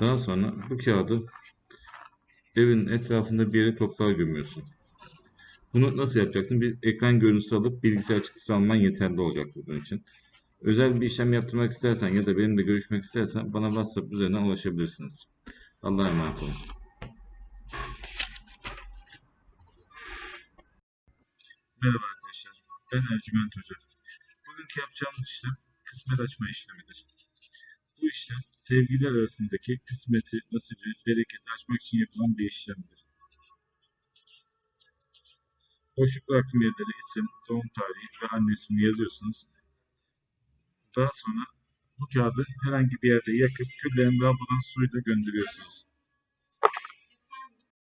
Daha sonra bu kağıdı evin etrafında bir yere toprağa gömüyorsun. Bunu nasıl yapacaksın? Bir ekran görüntüsü alıp bilgisayar çıktısı alman yeterli olacak bunun için. Özel bir işlem yaptırmak istersen ya da benimle görüşmek istersen bana WhatsApp üzerinden ulaşabilirsiniz. Allah'a emanet olun. Merhaba arkadaşlar. Ben Ercüment Hoca. Bugünkü yapacağımız işlem kısmet açma işlemidir. Bu işlem sevgililer arasındaki kısmeti, nasibi, bereketi açmak için yapılan bir işlemdir. Boşluk bıraktığım yerlere isim, doğum tarihi ve anne ismini yazıyorsunuz. Daha sonra bu kağıdı herhangi bir yerde yakıp küllerini lavabodan suyla gönderiyorsunuz.